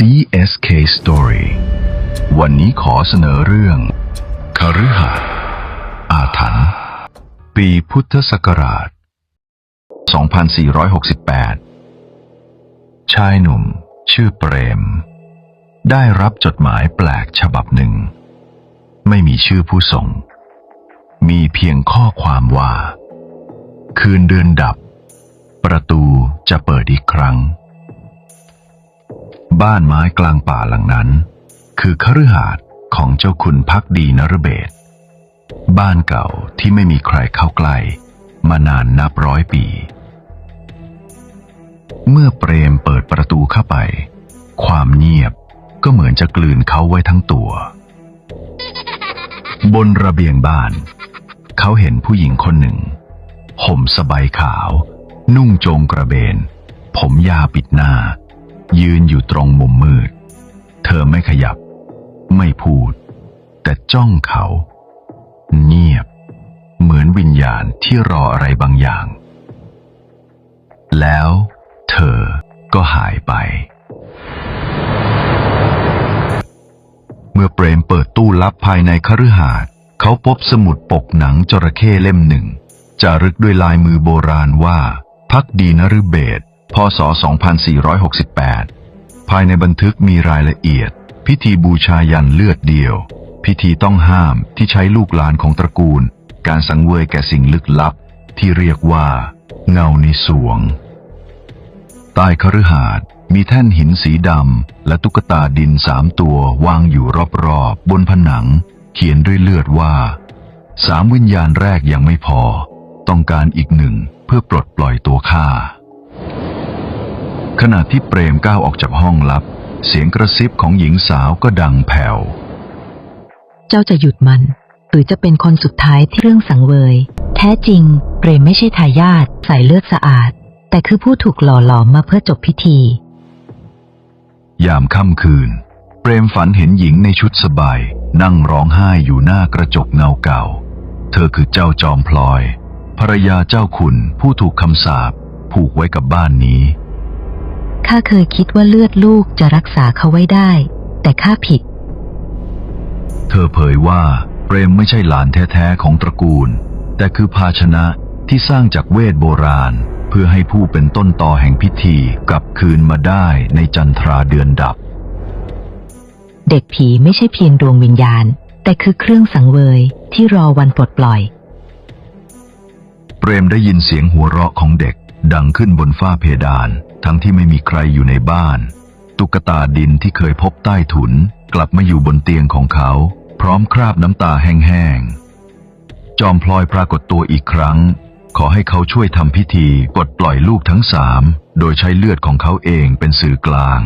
CSK Story วันนี้ขอเสนอเรื่องคฤหาสน์อาถรรพ์ปีพุทธศักราช 2468 ชายหนุ่ม ชื่อเปรม ได้รับจดหมายแปลกฉบับหนึ่ง ไม่มีชื่อผู้ส่ง มีเพียงข้อความว่า คืนเดือนดับ ประตูจะเปิดอีกครั้ง บ้านไม้กลางป่าหลังนั้น คือคฤหาสน์ของเจ้าคุณพักดีนรเบศ บ้านเก่าที่ไม่มีใครเข้าใกล้มานานนับร้อยปี เมื่อเปรมเปิดประตูเข้าไป ความเงียบก็เหมือนจะกลืนเขาไว้ทั้งตัว บนระเบียงบ้าน เขาเห็นผู้หญิงคนหนึ่ง ห่มสบายขาว นุ่งโจงกระเบน ผมยาปิดหน้า ยืนอยู่ตรงมุมมืด เธอไม่ขยับ ไม่พูด แต่จ้องเขา เงียบ เหมือนวิญญาณที่รออะไรบางอย่าง แล้วเธอก็หายไป เมื่อเปรมเปิดตู้ลับภายในคฤหาสน์เขาพบสมุดปกหนังจระเข้เล่มหนึ่งจารึกด้วยลายมือโบราณว่า พักดีนฤเบศ พศ 2468 ภายในบันทึกมีรายละเอียด พิธีบูชายันเลือดเดียว พิธีต้องห้ามที่ใช้ลูกหลานของตระกูล การสังเวยแก่สิ่งลึกลับ ที่เรียกว่า เงาในสวง ใต้คฤหาสน์มีแท่นหินสีดำและตุ๊กตาดินสามตัววางอยู่รอบๆบนผนัง เขียนด้วยเลือดว่า สามวิญญาณแรกยังไม่พอ ต้องการอีกหนึ่งเพื่อปลดปล่อยตัวข้า ขณะที่เปรมก้าวออกจากห้องลับ เสียงกระซิบของหญิงสาวก็ดังแผ่ว เจ้าจะหยุดมัน หรือจะเป็นคนสุดท้ายที่เรื่องสังเวย แท้จริง เปรมไม่ใช่ทายาทสายเลือดสะอาด แต่คือผู้ถูกหล่อหลอมมาเพื่อจบพิธี ยามค่ำคืน เปรมฝันเห็นหญิงในชุดสบาย นั่งร้องไห้อยู่หน้ากระจกเงาเก่า เธอคือเจ้าจอมพลอยภรรยาเจ้าขุนผู้ถูกคำสาปผูกไว้กับบ้านนี้ ข้าเคยคิดว่าเลือดลูกจะรักษาเขาไว้ได้ แต่ข้าผิด เธอเผยว่าเปรมไม่ใช่หลานแท้ๆของตระกูล แต่คือภาชนะที่สร้างจากเวทโบราณ เพื่อให้ผู้เป็นต้นต่อแห่งพิธีกลับคืนมาได้ในจันทราเดือนดับ เด็กผีไม่ใช่เพียงดวงวิญญาณ แต่คือเครื่องสังเวยที่รอวันปลดปล่อย เปรมได้ยินเสียงหัวเราะของเด็กดังขึ้นบนฝ้าเพดาน ทั้งที่ไม่มีใครอยู่ในบ้าน ตุ๊กตาดินที่เคยพบใต้ถุน กลับมาอยู่บนเตียงของเขา พร้อมคราบน้ำตาแห้งๆ จอมพลอยปรากฏตัวอีกครั้ง ขอให้เขาช่วยทำพิธีปลดปล่อยลูกทั้งสาม โดยใช้เลือดของเขาเองเป็นสื่อกลาง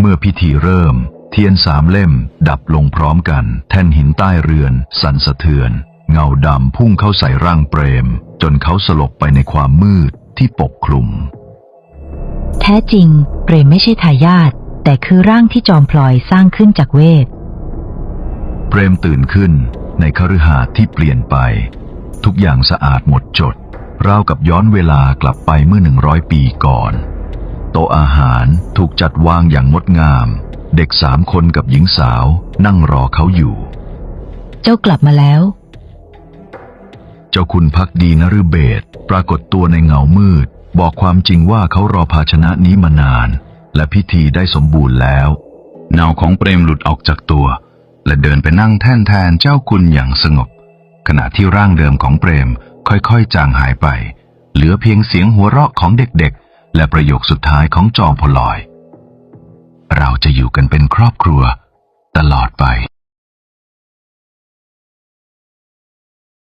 เมื่อพิธีเริ่ม เทียนสามเล่ม ดับลงพร้อมกัน แท่นหินใต้เรือน สั่นสะเทือน เงาดำพุ่งเข้าใส่ร่างเปรม จนเขาสลบไปในความมืดที่ปกคลุม แท้จริง เปรมไม่ใช่ทายาทแต่คือร่างที่จอมพลอยสร้างขึ้นจากเวท เปรมตื่นขึ้นในคฤหาสน์ที่เปลี่ยนไป ทุกอย่างสะอาดหมดจด ราวกับย้อนเวลากลับไปเมื่อหนึ่งร้อยปีก่อน โต๊ะอาหารถูกจัดวางอย่างงดงาม เด็กสามคนกับหญิงสาวนั่งรอเขาอยู่ เจ้ากลับมาแล้ว เจ้าคุณพักดีนฤเบศปรากฏตัวในเงามืด บอกความจริงว่าเขารอภาชนะนี้มานาน และพิธีได้สมบูรณ์แล้วเนาของเปรมหลุดออกจากตัว และเดินไปนั่งแท่นแทนเจ้าคุณอย่างสงบ ขณะที่ร่างเดิมของเปรมค่อยๆ จางหายไป เหลือเพียงเสียงหัวเราะของเด็กๆ และประโยคสุดท้ายของจอมพลอย เราจะอยู่กันเป็นครอบครัว ตลอดไป